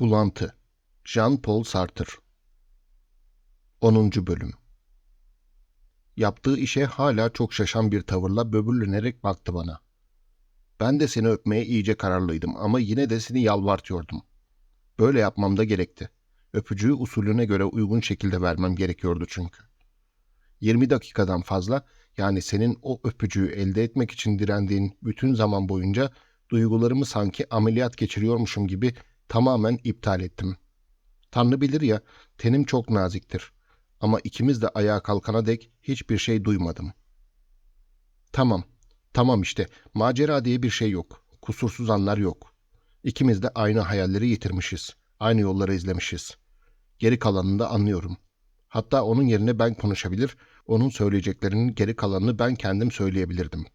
Bulantı Jean-Paul Sartre 10. Bölüm Yaptığı işe hala çok şaşan bir tavırla böbürlenerek baktı bana. Ben de seni öpmeye iyice kararlıydım ama yine de seni yalvartıyordum. Böyle yapmam da gerekti. Öpücüğü usulüne göre uygun şekilde vermem gerekiyordu çünkü. 20 dakikadan fazla yani senin o öpücüğü elde etmek için direndiğin bütün zaman boyunca duygularımı sanki ameliyat geçiriyormuşum gibi tamamen iptal ettim. Tanrı bilir ya, tenim çok naziktir. Ama ikimiz de ayağa kalkana dek hiçbir şey duymadım. Tamam, tamam işte, macera diye bir şey yok. Kusursuz anlar yok. İkimiz de aynı hayalleri yitirmişiz. Aynı yolları izlemişiz. Geri kalanını da anlıyorum. Hatta onun yerine ben konuşabilir, onun söyleyeceklerinin geri kalanını ben kendim söyleyebilirdim.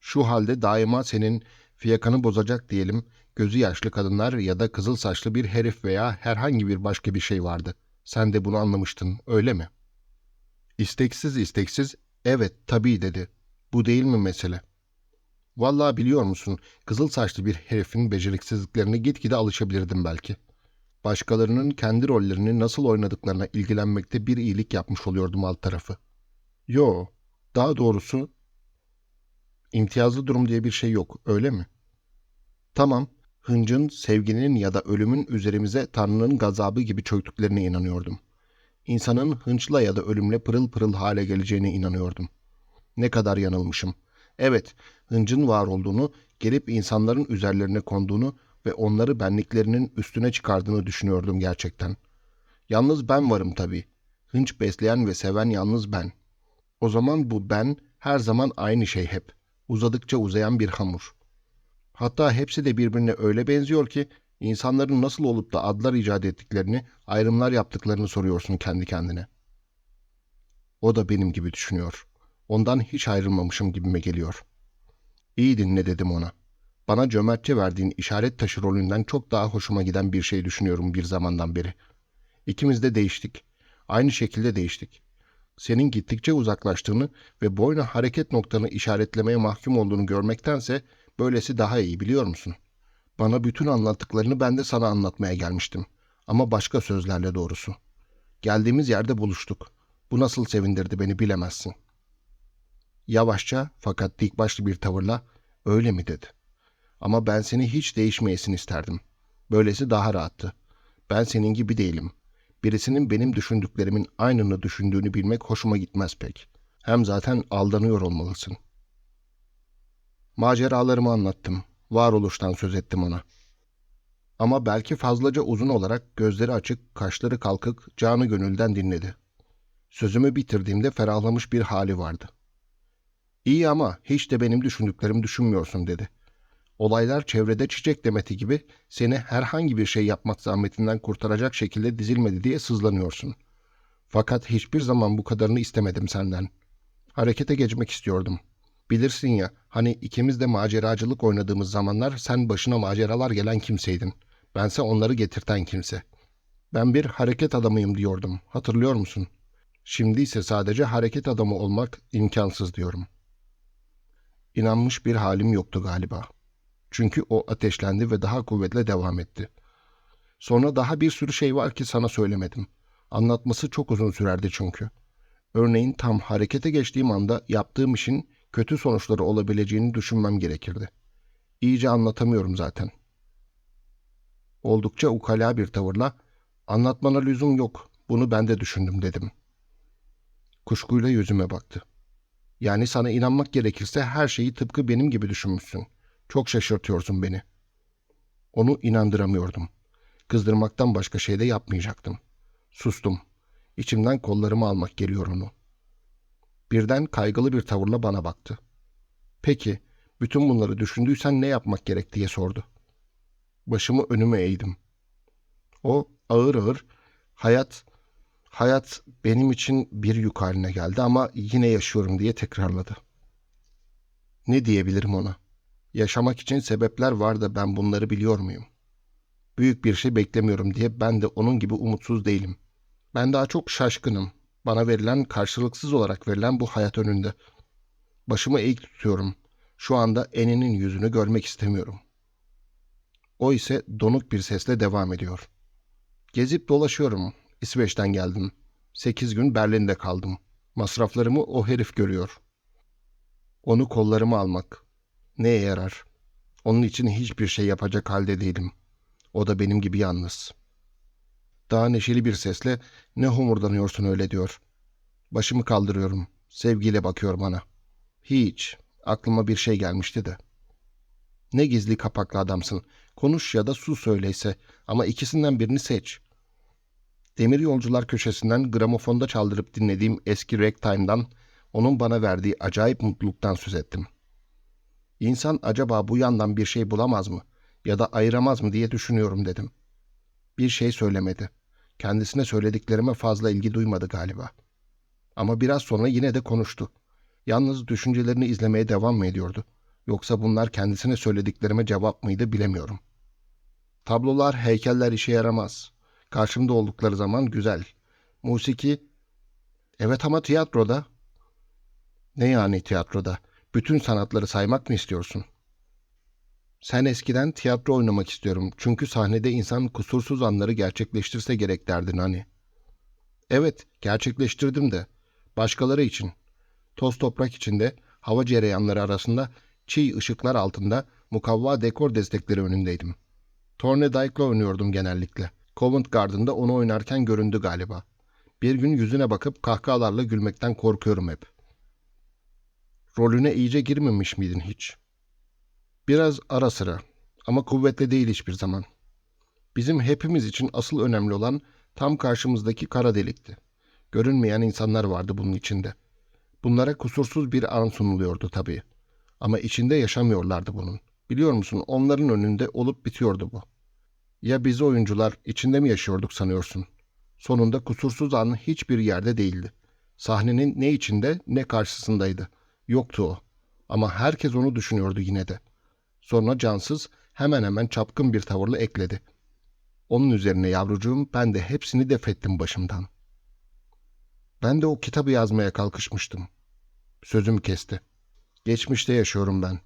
Şu halde daima senin fiyakanı bozacak diyelim, gözü yaşlı kadınlar ya da kızıl saçlı bir herif veya herhangi bir başka bir şey vardı. Sen de bunu anlamıştın, öyle mi? İsteksiz isteksiz, evet tabii dedi. Bu değil mi mesele? Vallahi biliyor musun, kızıl saçlı bir herifin beceriksizliklerine gitgide alışabilirdim belki. Başkalarının kendi rollerini nasıl oynadıklarına ilgilenmekte bir iyilik yapmış oluyordum alt tarafı. Yo, daha doğrusu imtiyazlı durum diye bir şey yok, öyle mi? Tamam, hıncın, sevginin ya da ölümün üzerimize Tanrı'nın gazabı gibi çöktüklerine inanıyordum. İnsanın hınçla ya da ölümle pırıl pırıl hale geleceğine inanıyordum. Ne kadar yanılmışım. Evet, hıncın var olduğunu, gelip insanların üzerlerine konduğunu ve onları benliklerinin üstüne çıkardığını düşünüyordum gerçekten. Yalnız ben varım tabii. Hınç besleyen ve seven yalnız ben. O zaman bu ben her zaman aynı şey hep. Uzadıkça uzayan bir hamur. Hatta hepsi de birbirine öyle benziyor ki insanların nasıl olup da adlar icat ettiklerini, ayrımlar yaptıklarını soruyorsun kendi kendine. O da benim gibi düşünüyor. Ondan hiç ayrılmamışım gibime geliyor. İyi dinle dedim ona. Bana cömertçe verdiğin işaret taşı rolünden çok daha hoşuma giden bir şey düşünüyorum bir zamandan beri. İkimiz de değiştik. Aynı şekilde değiştik. Senin gittikçe uzaklaştığını ve boyuna hareket noktanı işaretlemeye mahkum olduğunu görmektense böylesi daha iyi biliyor musun? Bana bütün anlattıklarını ben de sana anlatmaya gelmiştim. Ama başka sözlerle doğrusu. Geldiğimiz yerde buluştuk. Bu nasıl sevindirdi beni bilemezsin. Yavaşça fakat dik başlı bir tavırla öyle mi dedi. Ama ben seni hiç değişmeyesin isterdim. Böylesi daha rahattı. Ben senin gibi değilim. Birisinin benim düşündüklerimin aynını düşündüğünü bilmek hoşuma gitmez pek. Hem zaten aldanıyor olmalısın. Maceralarımı anlattım. Varoluştan söz ettim ona. Ama belki fazlaca uzun olarak gözleri açık, kaşları kalkık, canı gönülden dinledi. Sözümü bitirdiğimde ferahlamış bir hali vardı. İyi ama hiç de benim düşündüklerimi düşünmüyorsun dedi. Olaylar çevrede çiçek demeti gibi seni herhangi bir şey yapmak zahmetinden kurtaracak şekilde dizilmedi diye sızlanıyorsun. Fakat hiçbir zaman bu kadarını istemedim senden. Harekete geçmek istiyordum. Bilirsin ya, hani ikimiz de maceracılık oynadığımız zamanlar sen başına maceralar gelen kimseydin. Bense onları getirten kimse. Ben bir hareket adamıyım diyordum. Hatırlıyor musun? Şimdi ise sadece hareket adamı olmak imkansız diyorum. İnanmış bir halim yoktu galiba. Çünkü o ateşlendi ve daha kuvvetle devam etti. Sonra daha bir sürü şey var ki sana söylemedim. Anlatması çok uzun sürerdi çünkü. Örneğin tam harekete geçtiğim anda yaptığım işin kötü sonuçları olabileceğini düşünmem gerekirdi. İyice anlatamıyorum zaten. Oldukça ukala bir tavırla anlatmana lüzum yok, bunu ben de düşündüm dedim. Kuşkuyla yüzüme baktı. Yani sana inanmak gerekirse her şeyi tıpkı benim gibi düşünmüşsün. Çok şaşırtıyorsun beni. Onu inandıramıyordum. Kızdırmaktan başka şey de yapmayacaktım. Sustum. İçimden kollarımı almak geliyor onu. Birden kaygılı bir tavırla bana baktı. Peki, bütün bunları düşündüysen ne yapmak gerek diye sordu. Başımı önüme eğdim. O ağır ağır, hayat, hayat benim için bir yük haline geldi ama yine yaşıyorum diye tekrarladı. Ne diyebilirim ona? Yaşamak için sebepler var da ben bunları biliyor muyum? Büyük bir şey beklemiyorum diye ben de onun gibi umutsuz değilim. Ben daha çok şaşkınım. Bana verilen karşılıksız olarak verilen bu hayat önünde. Başımı eğik tutuyorum. Şu anda eninin yüzünü görmek istemiyorum. O ise donuk bir sesle devam ediyor. Gezip dolaşıyorum. İsveç'ten geldim. Sekiz gün Berlin'de kaldım. Masraflarımı o herif görüyor. Onu kollarıma almak. Neye yarar? Onun için hiçbir şey yapacak halde değilim. O da benim gibi yalnız. Daha neşeli bir sesle ne homurdanıyorsun öyle diyor. Başımı kaldırıyorum. Sevgiyle bakıyor bana. Hiç. Aklıma bir şey gelmişti de. Ne gizli kapaklı adamsın. Konuş ya da sus öyleyse. Ama ikisinden birini seç. Demir yolcular köşesinden gramofonda çaldırıp dinlediğim eski ragtime'dan onun bana verdiği acayip mutluluktan söz ettim. İnsan acaba bu yandan bir şey bulamaz mı ya da ayıramaz mı diye düşünüyorum dedim. Bir şey söylemedi. Kendisine söylediklerime fazla ilgi duymadı galiba. Ama biraz sonra yine de konuştu. Yalnız düşüncelerini izlemeye devam mı ediyordu? Yoksa bunlar kendisine söylediklerime cevap mıydı bilemiyorum. Tablolar, heykeller işe yaramaz. Karşımda oldukları zaman güzel. Musiki, evet ama tiyatroda. Ne yani tiyatroda? Bütün sanatları saymak mı istiyorsun? Sen eskiden tiyatro oynamak istiyorum. Çünkü sahnede insan kusursuz anları gerçekleştirse gerek derdin hani. Evet, gerçekleştirdim de. Başkaları için. Toz toprak içinde, hava cereyanları arasında, çiğ ışıklar altında, mukavva dekor destekleri önündeydim. Tornedike'la oynuyordum genellikle. Covent Garden'da onu oynarken göründü galiba. Bir gün yüzüne bakıp kahkahalarla gülmekten korkuyorum hep. Rolüne iyice girmemiş miydin hiç? Biraz ara sıra ama kuvvetli değil hiçbir zaman. Bizim hepimiz için asıl önemli olan tam karşımızdaki kara delikti. Görünmeyen insanlar vardı bunun içinde. Bunlara kusursuz bir an sunuluyordu tabii. Ama içinde yaşamıyorlardı bunun. Biliyor musun onların önünde olup bitiyordu bu. Ya biz oyuncular içinde mi yaşıyorduk sanıyorsun? Sonunda kusursuz an hiçbir yerde değildi. Sahnenin ne içinde ne karşısındaydı. Yoktu o. Ama herkes onu düşünüyordu yine de. Sonra cansız hemen hemen çapkın bir tavırla ekledi. Onun üzerine yavrucuğum ben de hepsini defettim başımdan. Ben de o kitabı yazmaya kalkışmıştım. Sözüm kesti. Geçmişte yaşıyorum ben.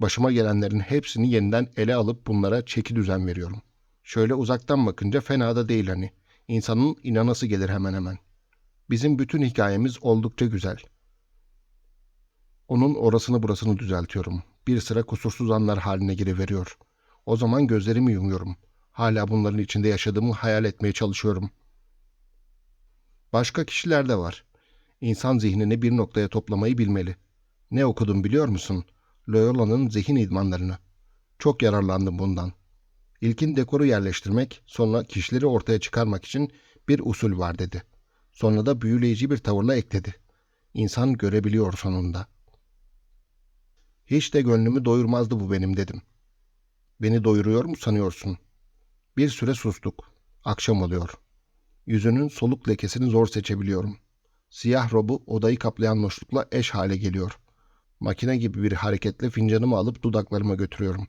Başıma gelenlerin hepsini yeniden ele alıp bunlara çeki düzen veriyorum. Şöyle uzaktan bakınca fena da değil hani. İnsanın inanası gelir hemen hemen. Bizim bütün hikayemiz oldukça güzel. Onun orasını burasını düzeltiyorum. Bir sıra kusursuz anlar haline giriveriyor. O zaman gözlerimi yumuyorum. Hala bunların içinde yaşadığımı hayal etmeye çalışıyorum. Başka kişiler de var. İnsan zihnini bir noktaya toplamayı bilmeli. Ne okudum biliyor musun? Loyola'nın zihin idmanlarını. Çok yararlandım bundan. İlkin dekoru yerleştirmek, sonra kişileri ortaya çıkarmak için bir usul var dedi. Sonra da büyüleyici bir tavırla ekledi. İnsan görebiliyor sonunda. Hiç de gönlümü doyurmazdı bu benim dedim. Beni doyuruyor mu sanıyorsun? Bir süre sustuk. Akşam oluyor. Yüzünün soluk lekesini zor seçebiliyorum. Siyah robu odayı kaplayan loşlukla eş hale geliyor. Makine gibi bir hareketle fincanımı alıp dudaklarıma götürüyorum.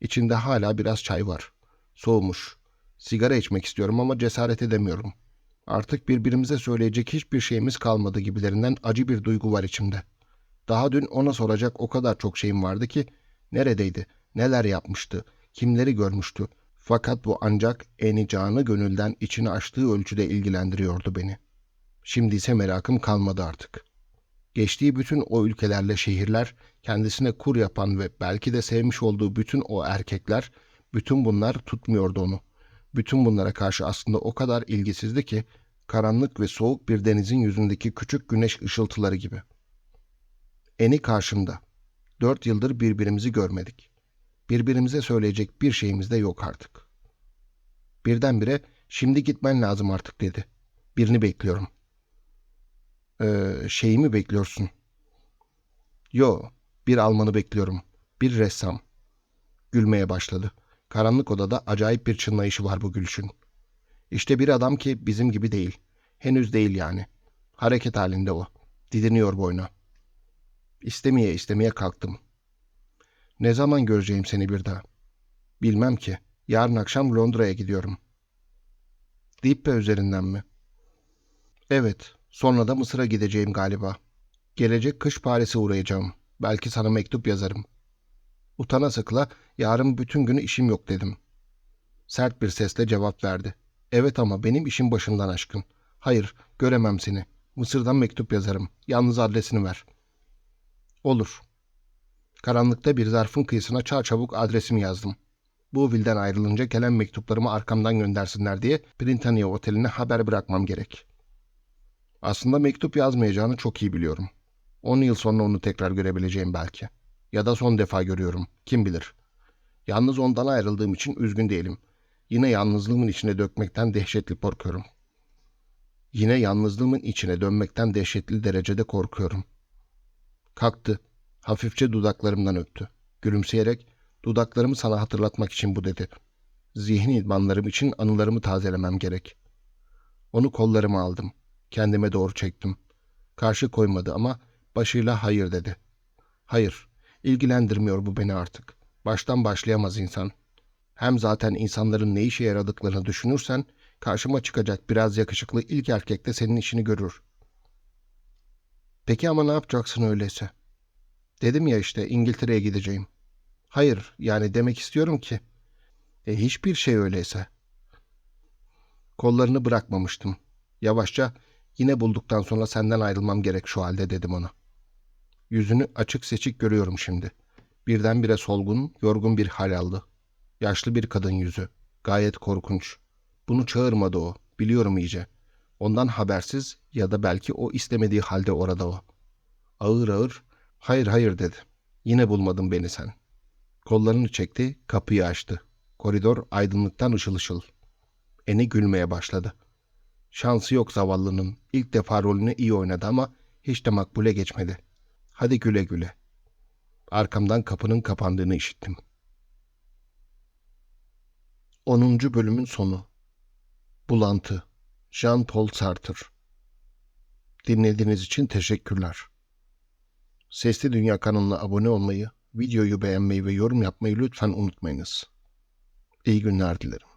İçinde hala biraz çay var. Soğumuş. Sigara içmek istiyorum ama cesaret edemiyorum. Artık birbirimize söyleyecek hiçbir şeyimiz kalmadı gibilerinden acı bir duygu var içimde. Daha dün ona soracak o kadar çok şeyim vardı ki neredeydi, neler yapmıştı, kimleri görmüştü. Fakat bu ancak eni canı gönülden içini açtığı ölçüde ilgilendiriyordu beni. Şimdi ise merakım kalmadı artık. Geçtiği bütün o ülkelerle şehirler, kendisine kur yapan ve belki de sevmiş olduğu bütün o erkekler, bütün bunlar tutmuyordu onu. Bütün bunlara karşı aslında o kadar ilgisizdi ki, karanlık ve soğuk bir denizin yüzündeki küçük güneş ışıltıları gibi. Eni karşımda. Dört yıldır birbirimizi görmedik. Birbirimize söyleyecek bir şeyimiz de yok artık. Birdenbire şimdi gitmen lazım artık dedi. Birini bekliyorum. Ee, şeyi mi bekliyorsun? Yo, bir Almanı bekliyorum. Bir ressam. Gülmeye başladı. Karanlık odada acayip bir çınlayışı var bu gülüşün. İşte bir adam ki bizim gibi değil. Henüz değil yani. Hareket halinde o. Didiniyor boyuna. İstemeye istemeye kalktım. Ne zaman göreceğim seni bir daha? Bilmem ki. Yarın akşam Londra'ya gidiyorum. Dippe üzerinden mi? Evet. Sonra da Mısır'a gideceğim galiba. Gelecek kış Paris'e uğrayacağım. Belki sana mektup yazarım. Utana sıkla yarın bütün günü işim yok dedim. Sert bir sesle cevap verdi. Evet ama benim işim başımdan aşkın. Hayır, göremem seni. Mısır'dan mektup yazarım. Yalnız adresini ver. Olur. Karanlıkta bir zarfın kıyısına çarçabuk adresimi yazdım. Bouville'den ayrılınca gelen mektuplarımı arkamdan göndersinler diye Brintania Oteli'ne haber bırakmam gerek. Aslında mektup yazmayacağını çok iyi biliyorum. 10 yıl sonra onu tekrar görebileceğim belki. Ya da son defa görüyorum. Kim bilir. Yalnız ondan ayrıldığım için üzgün değilim. Yine yalnızlığımın içine dökmekten dehşetli korkuyorum. Yine yalnızlığımın içine dönmekten dehşetli derecede korkuyorum. Kalktı. Hafifçe dudaklarımdan öptü. Gülümseyerek dudaklarımı sana hatırlatmak için bu dedi. Zihin idmanlarım için anılarımı tazelemem gerek. Onu kollarıma aldım. Kendime doğru çektim. Karşı koymadı ama başıyla hayır dedi. Hayır, ilgilendirmiyor bu beni artık. Baştan başlayamaz insan. Hem zaten insanların ne işe yaradıklarını düşünürsen, karşıma çıkacak biraz yakışıklı ilk erkek de senin işini görür. Peki ama ne yapacaksın öyleyse? Dedim ya işte İngiltere'ye gideceğim. Hayır, yani demek istiyorum ki. E hiçbir şey öyleyse. Kollarını bırakmamıştım. Yavaşça yine bulduktan sonra senden ayrılmam gerek şu halde dedim ona. Yüzünü açık seçik görüyorum şimdi. Birdenbire solgun, yorgun bir hal aldı. Yaşlı bir kadın yüzü. Gayet korkunç. Bunu çağırmadı o. Biliyorum iyice. Ondan habersiz ya da belki o istemediği halde orada o. Ağır ağır, hayır hayır dedi. Yine bulmadın beni sen. Kollarını çekti, kapıyı açtı. Koridor aydınlıktan ışıl ışıl. Eni gülmeye başladı. Şansı yok zavallının. İlk defa rolünü iyi oynadı ama hiç de makbule geçmedi. Hadi güle güle. Arkamdan kapının kapandığını işittim. 10. bölümün sonu. Bulantı. Jean-Paul Sartre. Dinlediğiniz için teşekkürler. Sesli Dünya kanalına abone olmayı, videoyu beğenmeyi ve yorum yapmayı lütfen unutmayınız. İyi günler dilerim.